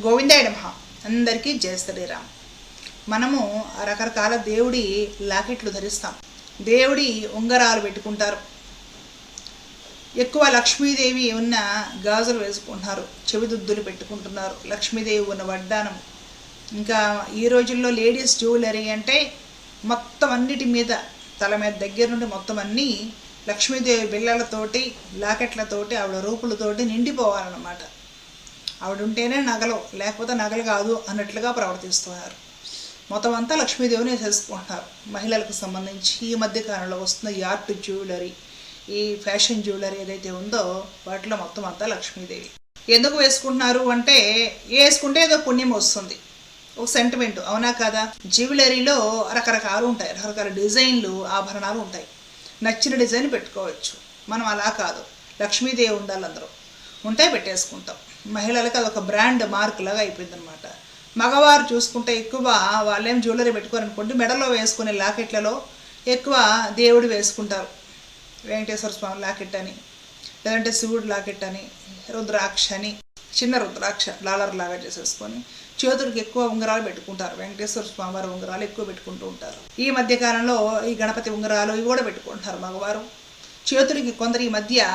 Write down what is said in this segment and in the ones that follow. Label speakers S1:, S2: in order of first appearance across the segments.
S1: గోవిందాయ నమః అందరికీ జయ శ్రీరామ్. మనము రకరకాల దేవుడి లాకెట్లు ధరిస్తాం. దేవుడి ఉంగరాలు పెట్టుకుంటారు. ఎక్కువ లక్ష్మీదేవి ఉన్న గాజులు వేసుకుంటున్నారు. చెవిదుద్దులు పెట్టుకుంటున్నారు. లక్ష్మీదేవి ఉన్న వడ్డానం ఇంకా ఈ రోజుల్లో లేడీస్ జ్యువెలరీ అంటే మొత్తం అన్నిటి మీద తల మీద దగ్గర నుండి మొత్తం అన్నీ లక్ష్మీదేవి బిళ్ళలతోటి లాకెట్లతోటి ఆవిడ రూపులతోటి నిండిపోవాలన్నమాట. ఆవిడ ఉంటేనే నగలు లేకపోతే నగలు కాదు అన్నట్లుగా ప్రవర్తిస్తున్నారు. మొత్తం అంతా లక్ష్మీదేవిని చేసుకుంటున్నారు మహిళలకు సంబంధించి ఈ మధ్య కాలంలో వస్తున్న ఈ ఆర్ట్ జ్యువెలరీ ఈ ఫ్యాషన్ జ్యువెలరీ ఏదైతే ఉందో వాటిలో మొత్తం అంతా లక్ష్మీదేవి. ఎందుకు వేసుకుంటున్నారు అంటే వేసుకుంటే ఏదో పుణ్యం వస్తుంది. ఒక సెంటిమెంట్ అవునా కదా? జ్యువెలరీలో రకరకాలు ఉంటాయి. రకరకాల డిజైన్లు ఆభరణాలు ఉంటాయి. నచ్చిన డిజైన్ పెట్టుకోవచ్చు. మనం అలా కాదు. లక్ష్మీదేవి ఉండాలి అందరూ. ఉంటే పెట్టేసుకుంటాం. మహిళలకు అదొక బ్రాండ్ మార్క్ లాగా అయిపోయింది అనమాట మగవారు చూసుకుంటే ఎక్కువ వాళ్ళేం జ్యువెలరీ పెట్టుకోరనుకోండి మెడలో వేసుకునే లాకెట్లలో ఎక్కువ దేవుడు వేసుకుంటారు. వెంకటేశ్వర స్వామి లాకెట్ అని లేదంటే శివుడు లాకెట్ అని రుద్రాక్ష అని చిన్న రుద్రాక్ష లాలర్ లాగా చేసేసుకొని చేతులకు ఎక్కువ ఉంగరాలు పెట్టుకుంటారు. వెంకటేశ్వర స్వామి వారి ఉంగరాలు ఎక్కువ పెట్టుకుంటూ ఉంటారు. ఈ మధ్య కాలంలో ఈ గణపతి ఉంగరాలు ఇవి కూడా పెట్టుకుంటారు మగవారు. చేతులకి కొందరి మధ్య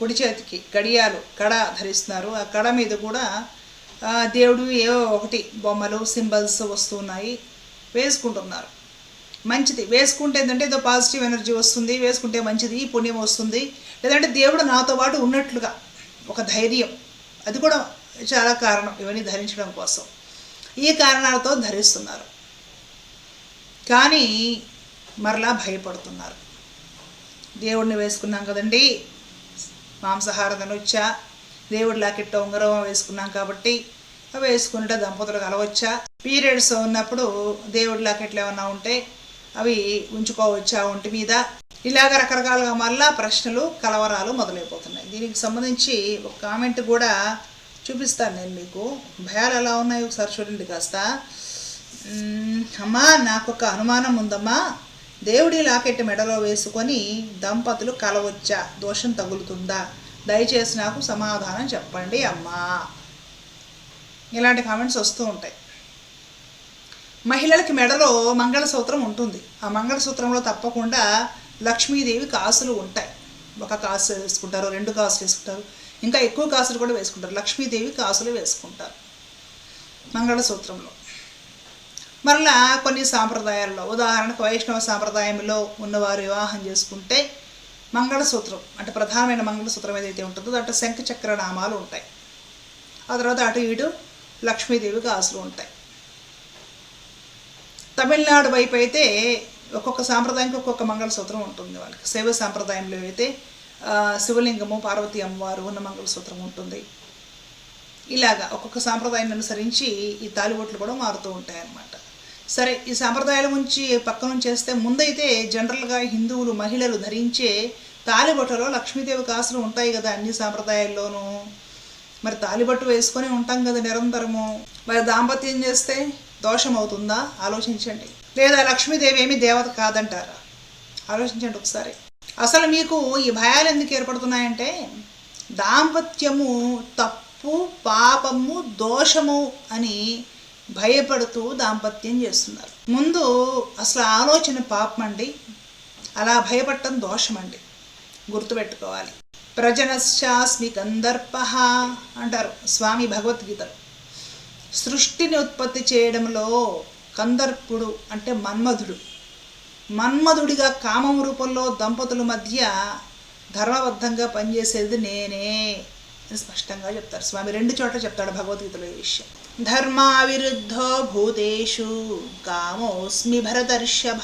S1: కుడి చేతికి గడియాలు కడ ధరిస్తున్నారు. ఆ కడ మీద కూడా దేవుడు ఏవో ఒకటి బొమ్మలు సింబల్స్ వస్తున్నాయి వేసుకుంటున్నారు. మంచిది. వేసుకుంటే ఏంటంటే ఏదో పాజిటివ్ ఎనర్జీ వస్తుంది. వేసుకుంటే మంచిది పుణ్యం వస్తుంది. లేదంటే దేవుడు నాతో పాటు ఉన్నట్లుగా ఒక ధైర్యం. అది కూడా చాలా కారణం. ఇవన్నీ ధరించడం కోసం. ఈ కారణాలతో ధరిస్తున్నారు. కానీ మరలా భయపడుతున్నారు. దేవుడిని వేసుకున్నాం కదండి. మాంసాహార తినొచ్చా దేవుడి లాకెట్ ఉంగరం వేసుకున్నాం కాబట్టి అవి వేసుకుంటే దంపతులు కలవచ్చా పీరియడ్స్ ఉన్నప్పుడు దేవుడి లాకెట్లు ఏమన్నా ఉంటే అవి ఉంచుకోవచ్చా ఒంటి మీద? ఇలాగ రకరకాలుగా మళ్ళా ప్రశ్నలు కలవరాలు మొదలైపోతున్నాయి. దీనికి సంబంధించి ఒక కామెంట్ కూడా చూపిస్తాను నేను మీకు. భయాలు ఎలా ఉన్నాయి ఒకసారి చూడండి కాస్త. అమ్మా నాకు ఒక అనుమానం ఉందమ్మా. దేవుడి లాకెట్ మెడలో వేసుకొని దంపతులు కలవచ్చా. దోషం తగులుతుందా? దయచేసి నాకు సమాధానం చెప్పండి అమ్మా. ఇలాంటి కామెంట్స్ వస్తూ ఉంటాయి. మహిళలకి మెడలో మంగళసూత్రం ఉంటుంది. ఆ మంగళసూత్రంలో తప్పకుండా లక్ష్మీదేవి కాసులు ఉంటాయి. ఒక కాసు వేసుకుంటారు రెండు కాసులు వేసుకుంటారు. ఇంకా ఎక్కువ కాసులు కూడా వేసుకుంటారు. లక్ష్మీదేవి కాసులు వేసుకుంటారు. మంగళసూత్రంలో. మరలా కొన్ని సాంప్రదాయాల్లో ఉదాహరణకు వైష్ణవ సాంప్రదాయంలో ఉన్నవారు వివాహం చేసుకుంటే మంగళసూత్రం అంటే ప్రధానమైన మంగళసూత్రం ఏదైతే ఉంటుందో దాంట్లో శంఖచక్ర నామాలు ఉంటాయి. ఆ తర్వాత అటు ఇటు లక్ష్మీదేవి కాసులు ఉంటాయి. తమిళనాడు వైపు అయితే ఒక్కొక్క సాంప్రదాయానికి ఒక్కొక్క మంగళసూత్రం ఉంటుంది వాళ్ళకి. శైవ సాంప్రదాయంలో అయితే శివలింగము పార్వతి అమ్మవారు ఉన్న మంగళసూత్రం ఉంటుంది. ఇలాగా ఒక్కొక్క సాంప్రదాయాన్ని అనుసరించి ఈ తాలిబొట్లు కూడా మారుతూ ఉంటాయి అన్నమాట సరే ఈ సాంప్రదాయాల నుంచి పక్కన చేస్తే ముందైతే జనరల్గా హిందువులు మహిళలు ధరించే తాలిబొట్టలో లక్ష్మీదేవి కాసులు ఉంటాయి కదా అన్ని సాంప్రదాయాల్లోనూ. మరి తాలిబొట్టు వేసుకొని ఉంటాం కదా నిరంతరము. మరి దాంపత్యం చేస్తే దోషం అవుతుందా ఆలోచించండి. లేదా లక్ష్మీదేవి ఏమీ దేవత కాదంటారా? ఆలోచించండి ఒకసారి. అసలు మీకు ఈ భయాలు ఎందుకు ఏర్పడుతున్నాయంటే దాంపత్యము తప్పు పాపము దోషము అని భయపడుతూ దాంపత్యం చేస్తున్నారు. ముందు అసలు ఆలోచన పాపం అండి అలా భయపడటం దోషమండి. గుర్తుపెట్టుకోవాలి. ప్రజనశ్చాస్మి కందర్ప అంటారు స్వామి భగవద్గీతలు. సృష్టిని ఉత్పత్తి చేయడంలో కందర్పుడు అంటే మన్మధుడు. మన్మధుడిగా కామం రూపంలో దంపతుల మధ్య ధర్మబద్ధంగా పనిచేసేది నేనే. అని స్పష్టంగా చెప్తారు. స్వామి రెండు చోట్ల చెప్తాడు భగవద్గీతలో ఈ విషయం. ధర్మావిరుద్ధో భూతేషు కామోస్మి భరతర్షభ.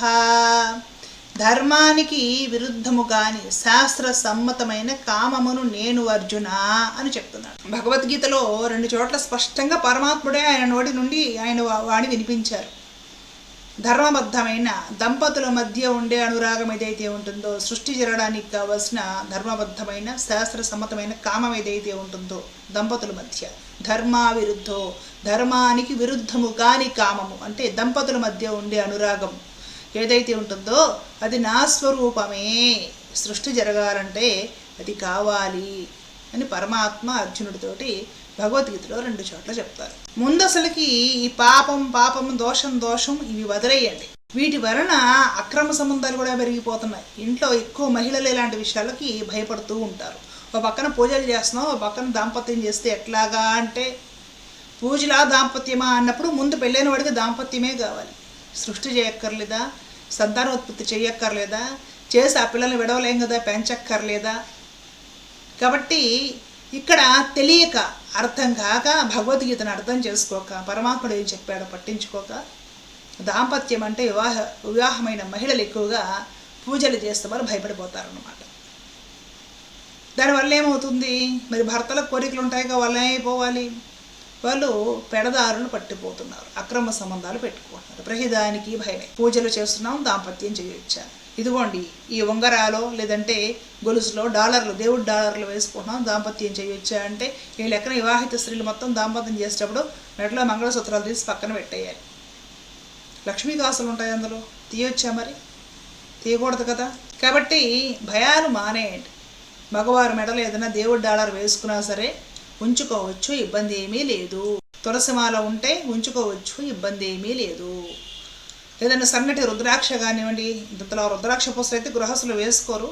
S1: ధర్మానికి విరుద్ధము కాని శాస్త్ర సమ్మతమైన కామమును నేను అర్జున అని చెప్తున్నాడు. భగవద్గీతలో రెండు చోట్ల స్పష్టంగా పరమాత్ముడే ఆయన నోటి నుండి ఆయన వాణి వినిపించారు. ధర్మబద్ధమైన దంపతుల మధ్య ఉండే అనురాగం ఏదైతే ఉంటుందో సృష్టి జరగడానికి కావలసిన ధర్మబద్ధమైన శాస్త్ర సమ్మతమైన కామం ఏదైతే ఉంటుందో దంపతుల మధ్య. ధర్మా విరుద్ధో ధర్మానికి విరుద్ధము కాని కామము. అంటే దంపతుల మధ్య ఉండే అనురాగం ఏదైతే ఉంటుందో అది నా స్వరూపమే. సృష్టి జరగాలంటే అది కావాలి. అని పరమాత్మ అర్జునుడితోటి భగవద్గీతలో రెండు చోట్ల చెప్తారు. ముందు అసలుకి ఈ పాపం పాపం దోషం దోషం ఇవి వదిలేయండి. వీటి వలన అక్రమ సంబంధాలు కూడా పెరిగిపోతున్నాయి. ఇంట్లో ఎక్కువ మహిళలు ఇలాంటి విషయాలకి భయపడుతూ ఉంటారు. ఒక పక్కన పూజలు చేస్తున్నాం ఒక పక్కన దాంపత్యం చేస్తే ఎట్లాగా అంటే పూజలా దాంపత్యమా అన్నప్పుడు ముందు పెళ్ళైన వాడికి దాంపత్యమే కావాలి. సృష్టి చేయక్కర్లేదా? సంతానోత్పత్తి చేయక్కర్లేదా? చేసి ఆ పిల్లల్ని విడవలేం కదా పెంచక్కర్లేదా? కాబట్టి ఇక్కడ తెలియక అర్థం కాక భగవద్గీతను అర్థం చేసుకోక పరమాత్ముడు ఏం చెప్పాడో పట్టించుకోక దాంపత్యం అంటే వివాహ వివాహమైన మహిళలు ఎక్కువగా పూజలు చేస్తామని భయపడిపోతారనమాట దానివల్ల ఏమవుతుంది? మరి భర్తల కోరికలు ఉంటాయి కదా వాళ్ళు ఏమైపోవాలి వాళ్ళు పెడదారులు పట్టిపోతున్నారు అక్రమ సంబంధాలు పెట్టుకుంటున్నారు. ప్రతిదానికి భయమే. పూజలు చేస్తున్నాం దాంపత్యం చేయొచ్చా? ఇదిగోండి ఈ ఉంగరాలో లేదంటే గొలుసులో డాలర్లు దేవుడు డాలర్లు వేసుకుంటున్నాం దాంపత్యం చేయొచ్చా అంటే ఈ లెక్కన వివాహిత స్త్రీలు మొత్తం దాంపత్యం చేసేటప్పుడు మెడలో మంగళసూత్రాలు తీసి పక్కన పెట్టేయాలి. లక్ష్మీ కాసులు ఉంటాయి అందులో. తీయొచ్చా మరి? తీయకూడదు కదా? కాబట్టి భయాలు మానేయండి. మగవారు మెడలో ఏదైనా దేవుడు డాలర్ వేసుకున్నా సరే ఉంచుకోవచ్చు ఇబ్బంది ఏమీ లేదు. తులసిమాల ఉంటే ఉంచుకోవచ్చు ఇబ్బంది ఏమీ లేదు. ఏదైనా సన్నటి రుద్రాక్ష కానివ్వండి ఇంతలో రుద్రాక్ష పూసలు అయితే గృహస్థులు వేసుకోరు.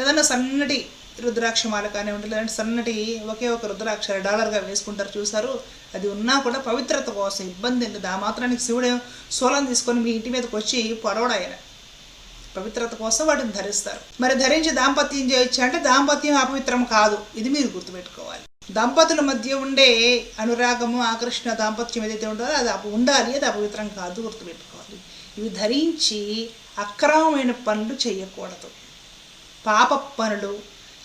S1: ఏదైనా సన్నటి రుద్రాక్ష మాల కానివ్వండి లేదంటే సన్నటి ఒకే ఒక రుద్రాక్ష డాలర్గా వేసుకుంటారు చూసారు అది ఉన్నా కూడా పవిత్రత కోసం ఇబ్బంది లేదు ఆ మాత్రానికి శివుడే సోలం తీసుకొని మీ ఇంటి మీదకి వచ్చి పొడవడాయన పవిత్రత కోసం వాటిని ధరిస్తారు. మరి ధరించి దాంపత్యం చేయొచ్చు అంటే దాంపత్యం అపవిత్రం కాదు. ఇది మీరు గుర్తుపెట్టుకోవాలి. దంపతుల మధ్య ఉండే అనురాగము ఆకర్షణ దాంపత్యం ఏదైతే ఉంటుందో అది ఉండాలి అది అపవిత్రం కాదు గుర్తుపెట్టుకోవాలి ఇవి ధరించి అక్రమమైన పనులు చేయకూడదు. పాప పనులు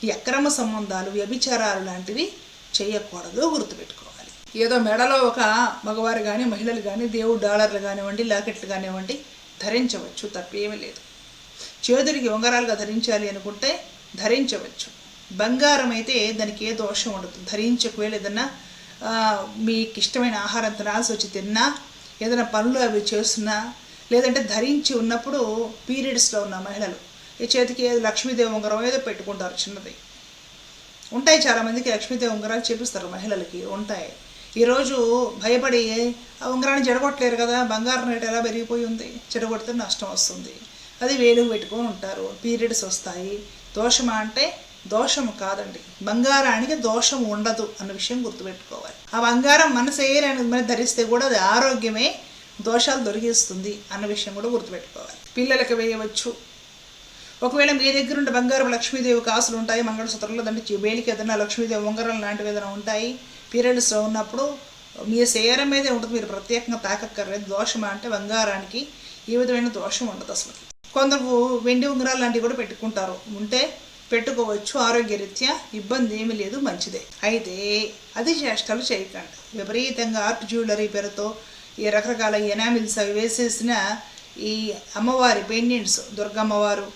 S1: ఈ అక్రమ సంబంధాలు వ్యభిచారాలు లాంటివి చేయకూడదు గుర్తుపెట్టుకోవాలి. ఏదో మెడలో ఒక మగవారు కానీ మహిళలు కానీ దేవుడు డాలర్లు కానివ్వండి లాకెట్లు కానివ్వండి ధరించవచ్చు తప్పేమీ లేదు. చేతుడికి ఉంగరాలుగా ధరించాలి అనుకుంటే ధరించవచ్చు. బంగారం అయితే దానికి ఏ దోషం ఉండదు. ధరించకపోయి ఏదన్నా మీకు ఇష్టమైన ఆహారం తినాల్సి వచ్చి తిన్నా ఏదైనా పనులు అవి చేస్తున్నా లేదంటే ధరించి ఉన్నప్పుడు పీరియడ్స్లో ఉన్న మహిళలు. ఈ చేతికి ఏదో లక్ష్మీదేవి ఉంగరం ఏదో పెట్టుకుంటారు చిన్నది. ఉంటాయి చాలామందికి లక్ష్మీదేవి ఉంగరాలు చేపిస్తారు మహిళలకి ఉంటాయి. ఈరోజు భయపడి ఆ ఉంగరాన్ని జడగొట్టలేరు కదా బంగారం రేటు ఎలా పెరిగిపోయి ఉంది? చెడగొడితే నష్టం వస్తుంది. అది వేలు పెట్టుకొని ఉంటారు. పీరియడ్స్ వస్తాయి. దోషమా అంటే దోషం కాదండి. బంగారానికి దోషం ఉండదు అన్న విషయం గుర్తుపెట్టుకోవాలి. ఆ బంగారం మనసు ఏరని ధరిస్తే కూడా అది ఆరోగ్యమే దోషాలు దొరికిస్తుంది అన్న విషయం కూడా గుర్తుపెట్టుకోవాలి. పిల్లలకు వేయవచ్చు. ఒకవేళ మీ దగ్గర ఉండే బంగారం లక్ష్మీదేవి కాసులు ఉంటాయి మంగళసూత్రంలో దాంట్లో వేలికి ఏదైనా లక్ష్మీదేవి ఉంగరం లాంటివి ఏదైనా ఉంటాయి పీరియడ్స్లో ఉన్నప్పుడు మీ శరీరం మీదే ఉంటుంది మీరు ప్రత్యేకంగా తాకక్కర్లేదు. దోషం అంటే బంగారానికి ఏ విధమైన దోషం ఉండదు అసలు. కొందరు వెండి ఉంగరాలు లాంటివి కూడా పెట్టుకుంటారు. ఉంటే పెట్టుకోవచ్చు. ఆరోగ్యరీత్యా ఇబ్బంది ఏమీ లేదు మంచిదే. అయితే అది చేష్టలు చేయకండి. విపరీతంగా ఆర్ట్ జ్యువెలరీ పేరుతో ఈ రకరకాల ఎనామిల్స్ అవి వేసేసిన ఈ అమ్మవారి పెయింటింగ్స్ దుర్గమ్మవారు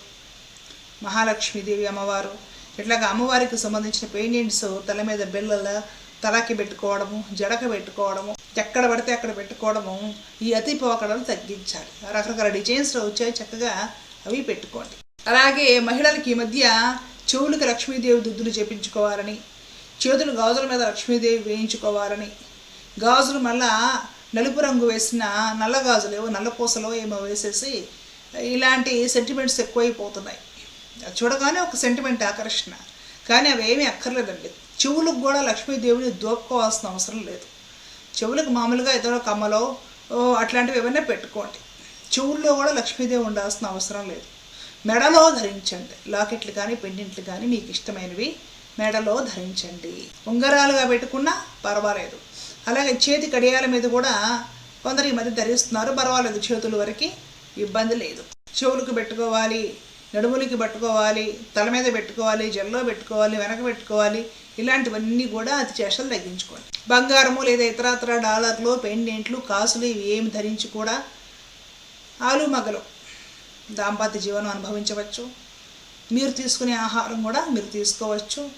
S1: మహాలక్ష్మీదేవి అమ్మవారు ఇట్లాగా అమ్మవారికి సంబంధించిన పెయింటింగ్స్ తల మీద బిళ్ళల తలకి పెట్టుకోవడము జడక పెట్టుకోవడము ఎక్కడ పడితే అక్కడ పెట్టుకోవడము ఈ అతి పోకడలు తగ్గించాలి. రకరకాల డిజైన్స్లో వచ్చాయి చక్కగా అవి పెట్టుకోండి. అలాగే మహిళలకి ఈ మధ్య చెవులకు లక్ష్మీదేవి దుద్దులు చేపించుకోవాలని చేతులు గాజుల మీద లక్ష్మీదేవి వేయించుకోవాలని గాజులు మళ్ళా నలుపు రంగు వేసిన నల్ల గాజులు ఏవో నల్ల పూసలో ఏమో వేసేసి ఇలాంటి సెంటిమెంట్స్ ఎక్కువైపోతున్నాయి. అది చూడగానే ఒక సెంటిమెంట్ ఆకర్షణ. కానీ అవి ఏమీ అక్కర్లేదండి. చెవులకు కూడా లక్ష్మీదేవిని దోపుకోవాల్సిన అవసరం లేదు. చెవులకు మామూలుగా ఏదో కమ్మలో ఓ, అట్లాంటివి ఏమైనా పెట్టుకోండి. చెవుల్లో కూడా లక్ష్మీదేవి ఉండాల్సిన అవసరం లేదు. మెడలో ధరించండి. లాకెట్లు కానీ పెండెంట్లు కానీ మీకు ఇష్టమైనవి మెడలో ధరించండి. ఉంగరాలుగా పెట్టుకున్నా పర్వాలేదు. అలాగే చేతి కడియాల మీద కూడా కొందరు ఈ మధ్య ధరిస్తున్నారు. పర్వాలేదు చేతుల వరకు ఇబ్బంది లేదు. చెవులకు పెట్టుకోవాలి నడుములకి పట్టుకోవాలి తల మీద పెట్టుకోవాలి జల్లో పెట్టుకోవాలి వెనక పెట్టుకోవాలి. ఇలాంటివన్నీ కూడా అతి చేష్టలు తగ్గించుకోండి. బంగారము లేదా ఇతరత్ర డాలర్లు పెండెంట్లు కాసులు ఇవి ఏమి ధరించి కూడా ఆలు మగలు దాంపత్య జీవనం అనుభవించవచ్చు. మీరు తీసుకునే ఆహారం కూడా మీరు తీసుకోవచ్చు.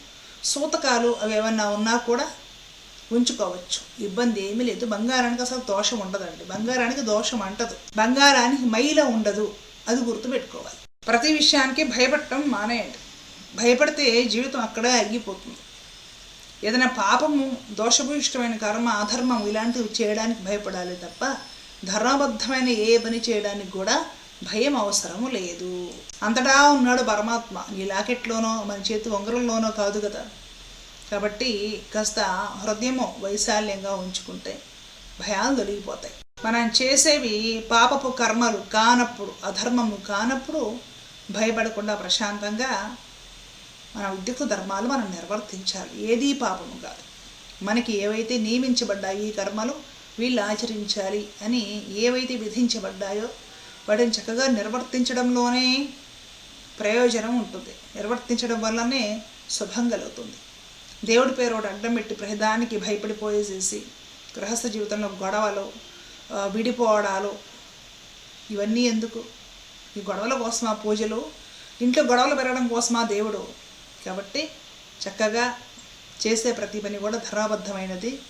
S1: సూతకాలు అవి ఏమన్నా ఉన్నా కూడా ఉంచుకోవచ్చు. ఇబ్బంది ఏమీ లేదు. బంగారానికి అసలు దోషం ఉండదండి. బంగారానికి దోషం అంటదు. బంగారానికి మైల ఉండదు. అది గుర్తుపెట్టుకోవాలి. ప్రతి విషయానికి భయపడటం మానేయండి. భయపడితే జీవితం అక్కడే అగ్గిపోతుంది. ఏదైనా పాపము దోషభూయిష్టమైన కర్మ అధర్మం ఇలాంటివి చేయడానికి భయపడాలి తప్ప ధర్మబద్ధమైన ఏ పని చేయడానికి కూడా భయం అవసరము లేదు. అంతటా ఉన్నాడు పరమాత్మ. నీ లాకెట్లోనో మన చేతి ఉంగరంలోనో కాదు కదా. కాబట్టి కాస్త హృదయము వైశాల్యంగా ఉంచుకుంటే భయాలు తొలగిపోతాయి. మనం చేసేవి పాపపు కర్మలు కానప్పుడు అధర్మము కానప్పుడు భయపడకుండా ప్రశాంతంగా మన ఉద్యుక్త ధర్మాలు మనం నిర్వర్తించాలి. ఏదీ పాపము కాదు. మనకి ఏవైతే నియమించబడ్డాయి ఈ కర్మలు వీళ్ళు ఆచరించాలి అని ఏవైతే విధించబడ్డాయో వాటిని చక్కగా నిర్వర్తించడంలోనే ప్రయోజనం ఉంటుంది. నిర్వర్తించడం వల్లనే శుభం కలుగుతుంది. దేవుడి పేరు ఒకటి అడ్డం పెట్టి ప్రతిదానికి భయపడిపోయేసేసి గృహస్థ జీవితంలో గొడవలు విడిపోవడాలు ఇవన్నీ ఎందుకు? ఈ గొడవల కోసమా పూజలు? ఇంట్లో గొడవలు పెరగడం కోసమా దేవుడు? కాబట్టి చక్కగా చేసే ప్రతి పని కూడా ధరాబద్ధమైనది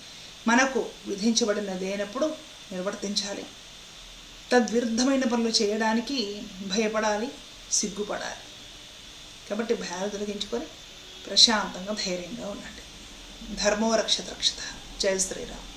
S1: మనకు విధించబడినది అయినప్పుడు నిర్వర్తించాలి. తద్విరుద్ధమైన పనులు చేయడానికి భయపడాలి సిగ్గుపడాలి. కాబట్టి భయాలు తొలగించుకొని ప్రశాంతంగా ధైర్యంగా ఉండండి. ధర్మో రక్షత. రక్షత జయ శ్రీరామ్.